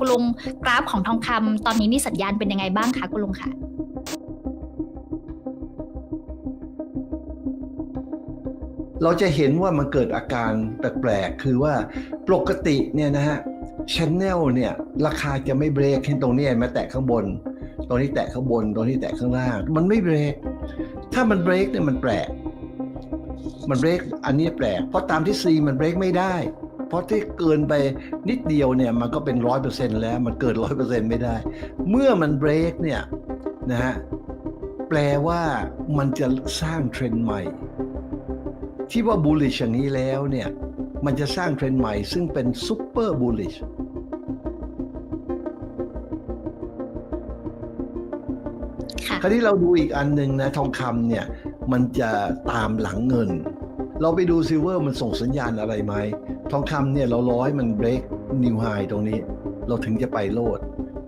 คุณลุงกราฟของทองคำตอนนี้นี่สัญญาณเป็นยังไงบ้างคะคุณลุงคะเราจะเห็นว่ามันเกิดอาการแปลกๆ คือว่าปกติเนี่ยนะฮะชแนลเนี่ยราคาจะไม่เบรกเห็นตรงนี้มาแตะข้างบน ตรงนี้แตะข้างบน ตรงนี้แตะข้างล่าง มันไม่เบรก ถ้ามันเบรกเนี่ยมันแปลก มันเบรกอันนี้แปลก เพราะตามที่ซีมันเบรกไม่ได้ เพราะที่เกินไปนิดเดียวเนี่ยมันก็เป็นร้อยเปอร์เซ็นแล้ว มันเกินร้อยเปอร์เซ็นไม่ได้ เมื่อมันเบรกเนี่ยนะฮะแปลว่ามันจะสร้างเทรนด์ใหม่ ที่ว่า bullish อย่างนี้แล้วเนี่ยมันจะสร้างเทรนด์ใหม่ ซึ่งเป็น super bullish ค่ะคราวนี้เราดูอีกอันหนึ่งนะทองคำเนี่ยมันจะตามหลังเงิน เราไปดูซิลเวอร์มันส่งสัญญาณอะไรไหม ทองคำเนี่ยเราร้อยมัน break new high ตรงนี้ เราถึงจะไปโลด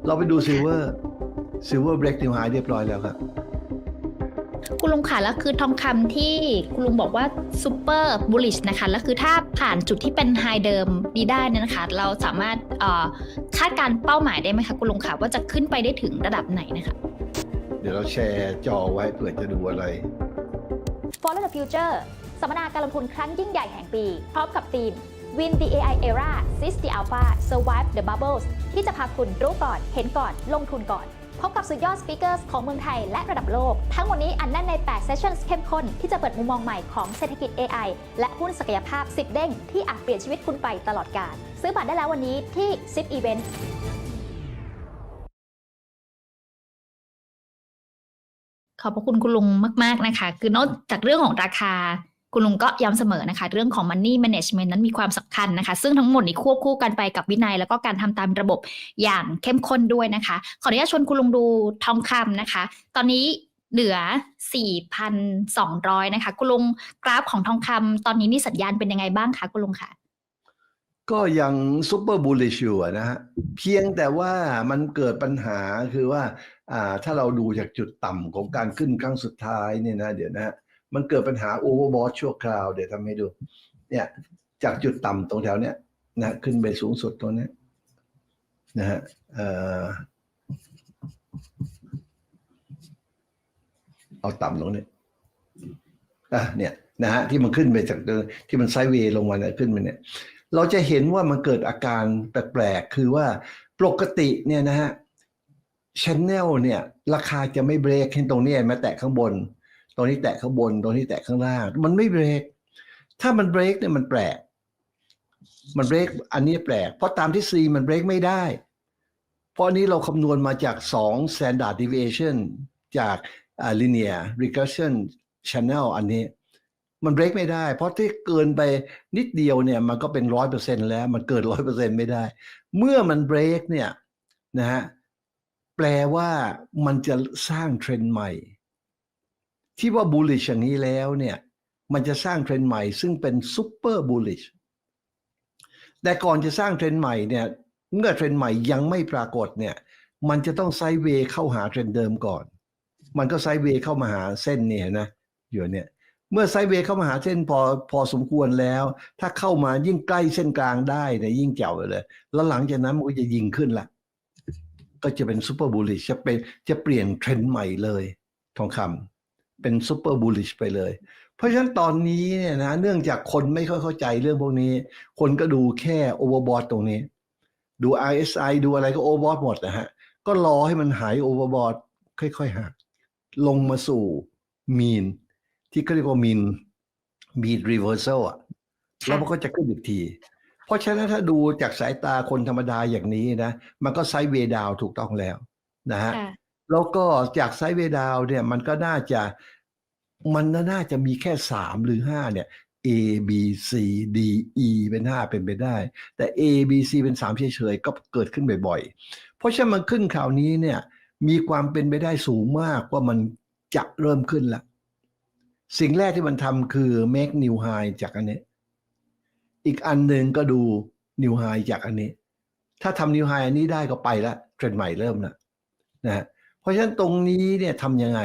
เราไปดูซิลเวอร์ซิลเวอร์ break new high เรียบร้อยแล้วครับคุณลุงค่ะแล้วคือทองคำที่คุณลุงบอกว่าซูเปอร์บูลลิชนะคะแล้วคือถ้าผ่านจุดที่เป็นไฮเดิมดีได้เนยนะคะ เราสามารถเอ่อคาดการณ์เป้าหมายได้ไหมคะคุณลุงค่ะว่าจะขึ้นไปได้ถึงระดับไหนนะคะ เดี๋ยวเราแชร์จอไว้เผื่อจะดูอะไร Follow the Future สัมมนาการลงทุนครั้งยิ่งใหญ่แห่งปี พร้อมกับทีม Win the AI Era Seize the Alpha Survive the Bubbles ที่จะพาคุณรู้ก่อน เห็นก่อน ลงทุนก่อน พบกับสุดยอดสปีกเกอร์ของเมืองไทยและระดับโลก ทั้งหมดนี้อันแน่นใน 8 Sessions เข้มข้น ที่จะเปิดมุมมองใหม่ของเศรษฐกิจ AI และหุ้นศักยภาพ 10 เด้ง ที่อาจเปลี่ยนชีวิตคุณไปตลอดกาลซื้อบัตรได้แล้ววันนี้ที่10 Event ขอบพระคุณคุณลุงมาก ๆ นะคะ คือนอกจากเรื่องของราคา คุณลุงก็ย้ำเสมอนะคะ เรื่องของ money management นั้นมีความสำคัญนะคะ ซึ่งทั้งหมดนี้ควบคู่กันไปกับวินัย แล้วก็การทำตามระบบอย่างเข้มข้นด้วยนะคะ ขออนุญาตชวนคุณลุงดูทองคำนะคะ ตอนนี้เหลือ 4,200 นะคะ คุณลุงกราฟของทองคำตอนนี้นี่สัญญาณเป็นยังไงบ้างคะคุณลุงคะก็ยังซูเปอร์บูลลิชอยู่นะฮะเพียงแต่ว่ามันเกิดปัญหาคือว่า อ่าถ้าเราดูจากจุดต่ำของการขึ้นครั้งสุดท้ายเนี่ยนะ เดี๋ยวนะฮะ มันเกิดปัญหาโอเวอร์บอทชั่วคราว เดี๋ยวทำให้ดู เนี่ยจากจุดต่ำตรงแถวเนี้ยนะขึ้นไปสูงสุดตรงนี้นะฮะเออเอาต่ำลงเนี่ยอะเนี่ยนะฮะที่มันขึ้นไปจากที่มันไซด์เวย์ลงมาเนี่ยขึ้นไปเนี่ย เราจะเห็นว่ามันเกิดอาการแปลกๆ คือว่าปกติเนี่ยนะฮะชแนลเนี่ย ราคาจะไม่เบรกเห็นตรงนี้มาแตะข้างบน ตรงนี้แตะข้างบนตรงนี้แตะข้างล่าง มันไม่เบรก ถ้ามันเบรกเนี่ยมันแปลก มันเบรกอันนี้แปลก เพราะตามที่ซีมันเบรกไม่ได้ เพราะนี้เราคำนวณมาจาก2 standard deviation จาก linear regression channel อันนี้ มันเบรกไม่ได้ เพราะที่เกินไปนิดเดียวเนี่ยมันก็เป็นร้อยเปอร์เซ็นแล้ว มันเกินร้อยเปอร์เซ็นไม่ได้ เมื่อมันเบรกเนี่ยนะฮะแปลว่ามันจะสร้างเทรนด์ใหม่ ที่ว่า bullish อย่างนี้แล้วเนี่ยมันจะสร้างเทรนด์ใหม่ ซึ่งเป็น super bullish แต่ก่อนจะสร้างเทรนด์ใหม่เนี่ยเมื่อเทรนด์ใหม่ยังไม่ปรากฏเนี่ยมันจะต้องไซด์เวย์เข้าหาเทรนด์เดิมก่อน มันก็ไซด์เวย์เข้ามาหาเส้นเนี่ยนะอยู่เนี่ยเมื่อไซด์เวย์เข้ามาหาเส้นพอพอสมควรแล้ว ถ้าเข้ามายิ่งใกล้เส้นกลางได้เนี่ยยิ่งเจ๋วเลย แล้วหลังจากนั้นมันก็จะยิงขึ้นละก็จะเป็นซูเปอร์บูลลิชจะเป็นจะเปลี่ยนเทรนด์ใหม่เลยทองคำ เป็นซูเปอร์บูลลิชไปเลย เพราะฉะนั้นตอนนี้เนี่ยนะเนื่องจากคนไม่ค่อยเข้าใจเรื่องพวกนี้ คนก็ดูแค่โอเวอร์บอทตรงนี้ ดู RSI ดูอะไรก็โอเวอร์บอทหมดนะฮะ ก็รอให้มันหายโอเวอร์บอทค่อยๆหักลงมาสู่มีนที่เขาเรียกว่ามีนมีนรีเวอร์ซอะค่ะแล้วมันก็จะขึ้นอีกที เพราะฉะนั้นถ้าดูจากสายตาคนธรรมดาอย่างนี้นะ มันก็ไซด์เวย์ดาวถูกต้องแล้วนะฮะค่ะ แล้วก็จากไซด์เวดาวเนี่ยมันก็น่าจะมันน่าจะมีแค่สามหรือห้าเนี่ย A B C D E เป็นห้าเป็นไปได้ แต่ A B C เป็นสามเฉยๆ ก็เกิดขึ้นบ่อยๆ เพราะฉะนั้นมันขึ้นคราวนี้เนี่ยมีความเป็นไปได้สูงมากว่ามันจะเริ่มขึ้นละสิ่งแรกที่มันทำคือ make new high จากอันนี้ อีกอันหนึ่งก็ดู new high จากอันนี้ ถ้าทำ new high อันนี้ได้ก็ไปละเทรนด์ใหม่เริ่มละนะฮะ เพราะฉะนั้นตรงนี้เนี่ยทำยังไง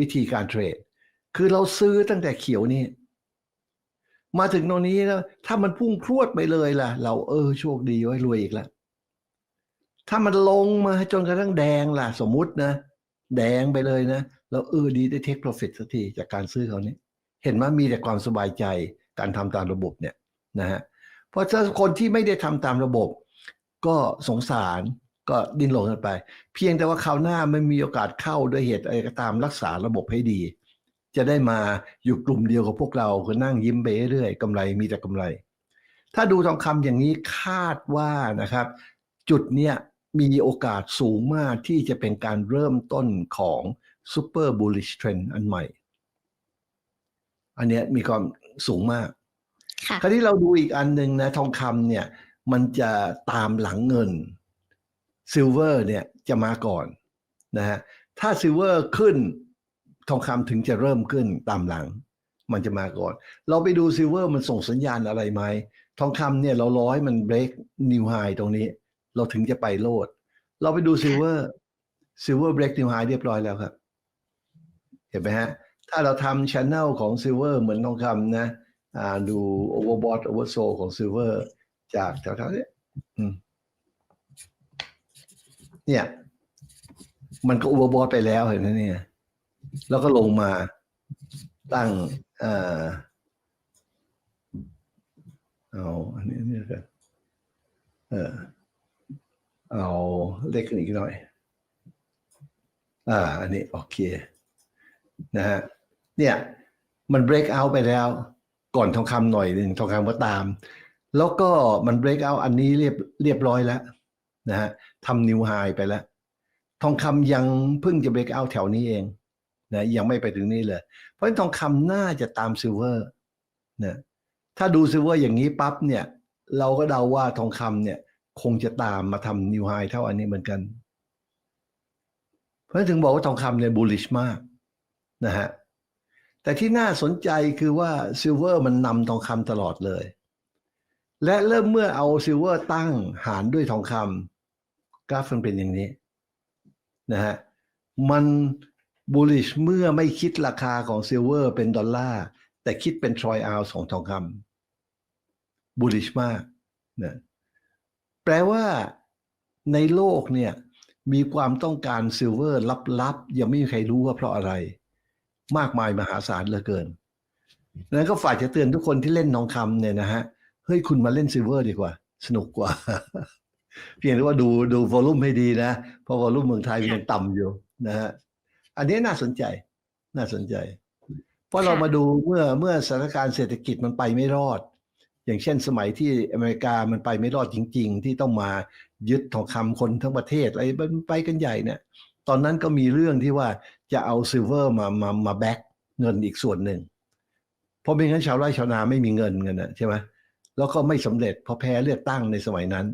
วิธีการเทรด คือเราซื้อตั้งแต่เขียวนี่มาถึงตรงนี้แล้วถ้ามันพุ่งพรวดไปเลยล่ะ เราเออโชคดีไว้รวยอีกแล้วถ้ามันลงมาจนกระทั่งแดงล่ะ สมมุตินะ แดงไปเลยนะแล้วเออดีได้เทคโปรฟิตสักทีจากการซื้อเขาเนี่ยเห็นว่ามีแต่ความสบายใจการทำตามระบบเนี่ยนะฮะเพราะถ้าคนที่ไม่ได้ทำตามระบบ ก็สงสาร ก็ดิ้นรนกันไป เพียงแต่ว่าคราวหน้าไม่มีโอกาสเข้าด้วยเหตุอะไรก็ตามรักษาระบบให้ดี จะได้มาอยู่กลุ่มเดียวกับพวกเราคือนั่งยิ้มไปเรื่อยๆกำไรมีแต่กำไร ถ้าดูทองคำอย่างนี้คาดว่านะครับ จุดเนี้ยมีโอกาสสูงมากที่จะเป็นการเริ่มต้นของ Super Bullish Trend อันใหม่ อันเนี้ยมีความสูงมากค่ะคราวนี้เราดูอีกอันหนึ่งนะทองคำเนี่ยมันจะตามหลังเงิน ซิลเวอร์เนี่ยจะมาก่อนนะฮะถ้าซิลเวอร์ขึ้นทองคำถึงจะเริ่มขึ้นตามหลัง มันจะมาก่อน เราไปดูซิลเวอร์มันส่งสัญญาณอะไรไหมทองคำเนี่ยเราร้อยมันเบรกนิวไฮตรงนี้ เราถึงจะไปโลด เราไปดูซิลเวอร์ซิลเวอร์เบรกนิวไฮเรียบร้อยแล้วครับ เห็นไหมฮะ ถ้าเราทำช n นแนลของซิลเวอร์เหมือนทองคำนะ อ่าดูโอเวอร์บอทโอเวอร์โซของซิลเวอร์จากแถวๆนี้อืม เนี่ย มันก็อเวอร์บอทไปแล้วเห็นไหมเนี่ย แล้วก็ลงมาตั้งเอ่อเอาอันนี้นี่กันเออเอาเล็กขึ้นอีกหน่อย อ่า อันนี้ โอเค นะฮะ เนี่ย มัน break out ไปแล้ว ก่อนทองคำหน่อยหนึ่งทองคำก็ตาม แล้วก็มัน break out อันนี้เรียบเรียบร้อยแล้ว นะฮะ ทำ new high ไปแล้ว ทองคำยังเพิ่งจะ break out แถวนี้เองนะยังไม่ไปถึงนี่เลย เพราะฉะนั้นทองคำน่าจะตามซิลเวอร์นะถ้าดูซิลเวอร์อย่างนี้ปั๊บเนี่ย เราก็เดาว่าทองคำเนี่ยคงจะตามมาทำ new high เท่าอันนี้เหมือนกัน เพราะฉะนั้นถึงบอกว่าทองคำเนี่ย bullish มากนะฮะแต่ที่น่าสนใจคือว่าซิลเวอร์มันนำทองคำตลอดเลย และเริ่มเมื่อเอาซิลเวอร์ตั้งหารด้วยทองคำ กราฟมันเป็นอย่างนี้นะฮะมัน bullish เมื่อไม่คิดราคาของซิลเวอร์เป็นดอลลาร์ แต่คิดเป็นทรอยออนซ์ของทองคำ bullish มากนะแปลว่าในโลกเนี่ยมีความต้องการซิลเวอร์ลับๆ ยังไม่มีใครรู้ว่าเพราะอะไร มากมายมหาศาลเหลือเกินนั้นก็ฝากจะเตือนทุกคนที่เล่นทองคำเนี่ยนะฮะเฮ้ยคุณมาเล่นซิลเวอร์ดีกว่า สนุกกว่า เพียงแต่ว่าดูดูวอลลุ่มให้ดีนะ เพราะวอลลุ่มเมืองไทยมันยังต่ำอยู่นะฮะอันนี้น่าสนใจน่าสนใจ เพราะเรามาดูเมื่อเมื่อสถานการณ์เศรษฐกิจมันไปไม่รอด อย่างเช่นสมัยที่อเมริกามันไปไม่รอดจริง ๆ ที่ต้องมายึดทองคำคนทั้งประเทศอะไรมันไปกันใหญ่เนี่ย ตอนนั้นก็มีเรื่องที่ว่าจะเอาซิลเวอร์มามามาแบ็กเงินอีกส่วนหนึ่งเพราะไม่งั้นชาวไร่ชาวนาไม่มีเงินเงินนะใช่ไหมแล้วก็ไม่สำเร็จเพราะแพ้เลือกตั้งในสมัยนั้น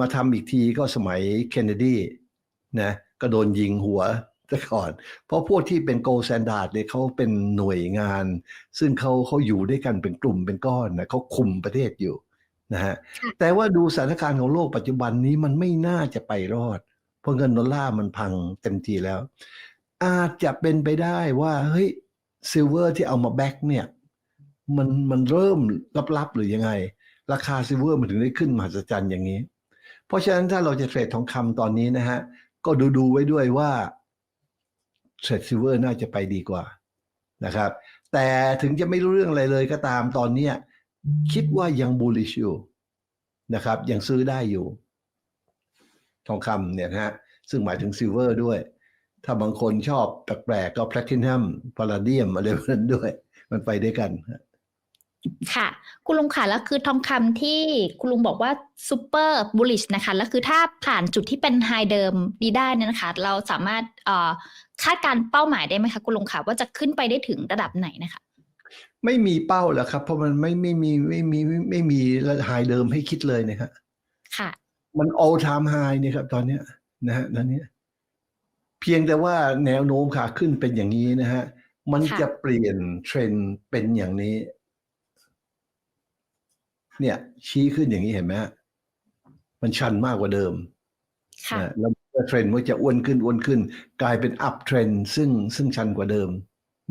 มาทำอีกทีก็สมัยเคนเนดีนะก็โดนยิงหัวซะก่อน เพราะพวกที่เป็นโกล d แซนดาร์ดเนี่ยเขาเป็นหน่วยงาน ซึ่งเขาเขาอยู่ด้วยกันเป็นกลุ่มเป็นก้อนนะเขาคุมประเทศอยู่นะฮะแต่ว่าดูสถานการณ์ของโลกปัจจุบันนี้มันไม่น่าจะไปรอด เพราะเงินดอลลาร์มันพังเต็มทีแล้ว อาจจะเป็นไปได้ว่าเฮ้ยซิลเวอร์ที่เอามาแบ็กเนี่ยมันมันเริ่มลับๆหรือยังไง ราคาซิลเวอร์มันถึงได้ขึ้นมหัศจรรย์อย่างนี้ เพราะฉะนั้นถ้าเราจะเทรดทองคำตอนนี้นะฮะ ก็ดูดูไว้ด้วยว่าเทรดซิลเวอร์น่าจะไปดีกว่านะครับ แต่ถึงจะไม่รู้เรื่องอะไรเลยก็ตามตอนนี้คิดว่ายังบูลลิชอยู่นะครับ ยังซื้อได้อยู่ ทองคำเนี่ยนะฮะ ซึ่งหมายถึงซิลเวอร์ด้วย ถ้าบางคนชอบแปลกๆก็แพลตินัมพาราเดียมอะไรพวกนั้นด้วย มันไปด้วยกัน ค่ะ คุณลุงค่ะแล้วคือทองคำที่คุณลุงบอกว่าซูเปอร์บูลลิชนะคะแล้วคือถ้าผ่านจุดที่เป็นไฮเดิมดีได้เนี่ยนะคะ เราสามารถเอ่อคาดการณ์เป้าหมายได้ไหมคะ คุณลุงค่ะว่าจะขึ้นไปได้ถึงระดับไหนนะคะไม่มีเป้าแล้วครับ เพราะมันไม่ไม่มีไม่มีไม่ไม่มีไฮเดิมให้คิดเลยนะครับค่ะ มัน all time high เนี่ยครับ ตอนเนี้ยนะฮะตอนเนี้ยเพียงแต่ว่าแนวโน้มขาขึ้นเป็นอย่างนี้นะฮะ มันค่ะจะเปลี่ยนเทรนด์เป็นอย่างนี้ เนี่ย ชี้ขึ้นอย่างนี้เห็นไหมฮะมันชันมากกว่าเดิมค่ะนะแล้วเทรนด์มันจะอ้วนขึ้นอ้วนขึ้น กลายเป็นอัพเทรนด์ซึ่งซึ่งชันกว่าเดิม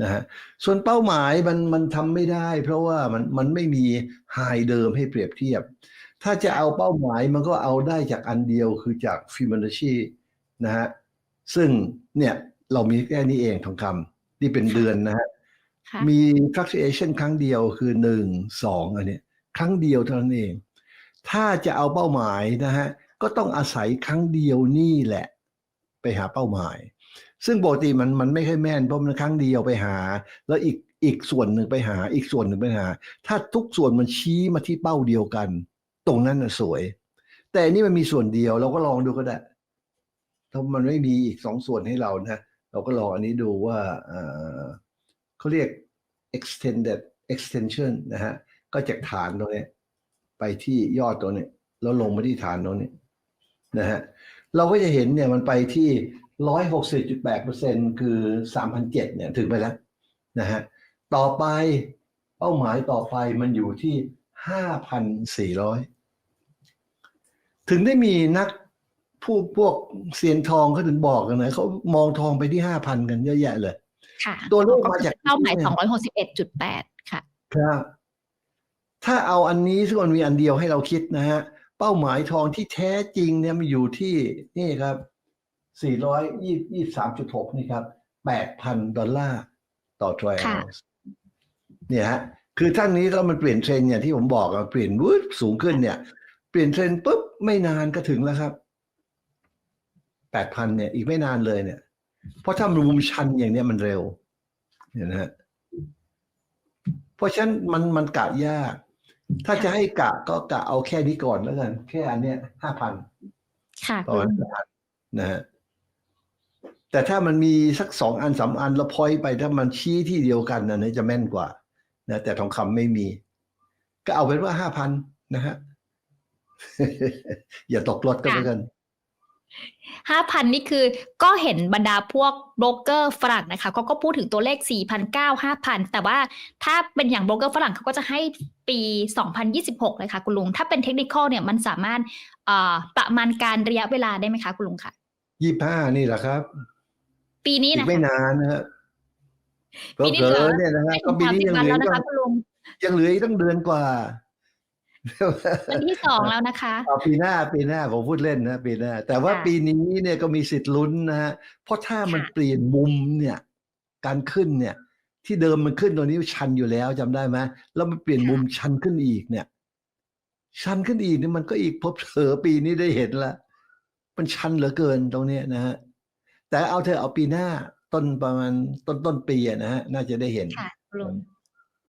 นะฮะส่วนเป้าหมายมันมันทำไม่ได้ เพราะว่ามันมันไม่มีไฮเดิมให้เปรียบเทียบ ถ้าจะเอาเป้าหมายมันก็เอาได้จากอันเดียวคือจากฟิโบนัชชีนะฮะซึ่งเนี่ยเรามีแค่นี้เองทองคำนี่เป็นเดือนนะฮะค่ะมี fluctuation ครั้งเดียวคือหนึ่งสองอันเนี้ย ครั้งเดียวเท่านั้นเอง ถ้าจะเอาเป้าหมายนะฮะก็ต้องอาศัยครั้งเดียวนี่แหละ ไปหาเป้าหมาย ซึ่งปกติมันมันไม่ค่อยแม่นเพราะมันครั้งเดียวไปหา แล้วอีกอีกส่วนหนึ่งไปหา อีกส่วนหนึ่งไปหา ถ้าทุกส่วนมันชี้มาที่เป้าเดียวกัน ตรงนั้นน่ะสวย แต่นี่มันมีส่วนเดียวเราก็ลองดูก็ได้ถ้ามันไม่มีอีกสองส่วนให้เรานะเราก็ลองอันนี้ดูว่าเขาเรียก extended extension นะฮะ ก็จากฐานตรงเนี้ยไปที่ยอดตัวเนี้ยแล้วลงมาที่ฐานตรงนี้นะฮะเราก็จะเห็นเนี่ยมันไปที่ร้อยหกสิบจุดแปดเปอร์เซ็นคือสามพันเจ็ดเนี่ยถึงไปแล้วนะฮะต่อไปเป้าหมายต่อไปมันอยู่ที่ห้าพันสี่ร้อยถึงได้มีนักผู้พวกเซียนทองเขาถึงบอกกันนะเขามองทองไปที่ห้าพันกันเยอะแยะเลย ค่ะ ตัวเลขมาจากเป้าหมาย261.8ค่ะ ครับ ถ้าเอาอันนี้ซึ่งมันมีอันเดียวให้เราคิดนะฮะ เป้าหมายทองที่แท้จริงเนี่ยมันอยู่ที่นี่ครับ 423.6 นี่ครับ 8,000 ดอลลาร์ต่อทรค่ะอลเนี่ยฮะ คือท่านนี้ถ้ามันเปลี่ยนเทรนด์อย่างที่ผมบอกอะเปลี่ยนวืดสูงขึ้นเนี่ย เปลี่ยนเทรนปุ๊บไม่นานก็ถึงแล้วครับ 8,000 เนี่ย อีกไม่นานเลยเนี่ย เพราะถ้ามันมุมชันอย่างเนี้ยมันเร็วเห็นไหมฮะเพราะฉะนั้นมันมันกะยาก ถ้าจะให้กะก็กะเอาแค่นี้ก่อนแล้วกันแค่อันเนี้ยห้าพันค่ะประมาณ5,000นะฮะแต่ถ้ามันมีสักสองอันสามอันแล้วพอยต์ไปถ้ามันชี้ที่เดียวกันอันนี้จะแม่นกว่านะแต่ทองคำไม่มี ก็เอาเป็นว่าห้าพันนะฮะอย่าตกรถก็แล้วกัน ห้าพันนี่คือก็เห็นบรรดาพวกโบรกเกอร์ฝรั่งนะคะเขาก็พูดถึงตัวเลข 4,900 5,000 แต่ว่าถ้าเป็นอย่างโบรกเกอร์ฝรั่งเขาก็จะให้ปี 2026 เลยค่ะคุณลุง ถ้าเป็นเทคนิคเนี่ยมันสามารถเอ่อประมาณการระยะเวลาได้ไหมคะคุณลุงค่ะยี่ห้านี่แหละครับ ปีนี้อีนะกไม่คะนานนะฮะปีนี้เผลเหลืออๆเนี่ยนะฮะไม่ก็ถึงปีสามนี้สิบยังวันเหลืแล้วอนะคะคุณลุงยังเหลืออีกต้องเดือนกว่า วันที่สองแล้วนะคะเอาปีหน้าปีหน้าผมพูดเล่นนะปีหน้า แต่ว่าค่ะปีนี้เนี่ยก็มีสิทธิ์ลุ้นนะฮะเพราะถ้ามันค่ะเปลี่ยนมุมเนี่ย การขึ้นเนี่ย ที่เดิมมันขึ้นตัวนี้ชันอยู่แล้วจำได้ไหมแล้วมันเปลี่ยนมุมชันขึ้นอีกเนี่ย ชันขึ้นอีกเนี่ยมันก็อีกพบเผลอปีนี้ได้เห็นละมันชันเหลือเกินตรงเนี้ยนะฮะแต่เอาเธอะเอาปีหน้าต้นประมาณต้นต้นปีอะนะฮะน่าจะได้เห็นค่ะคุณลุง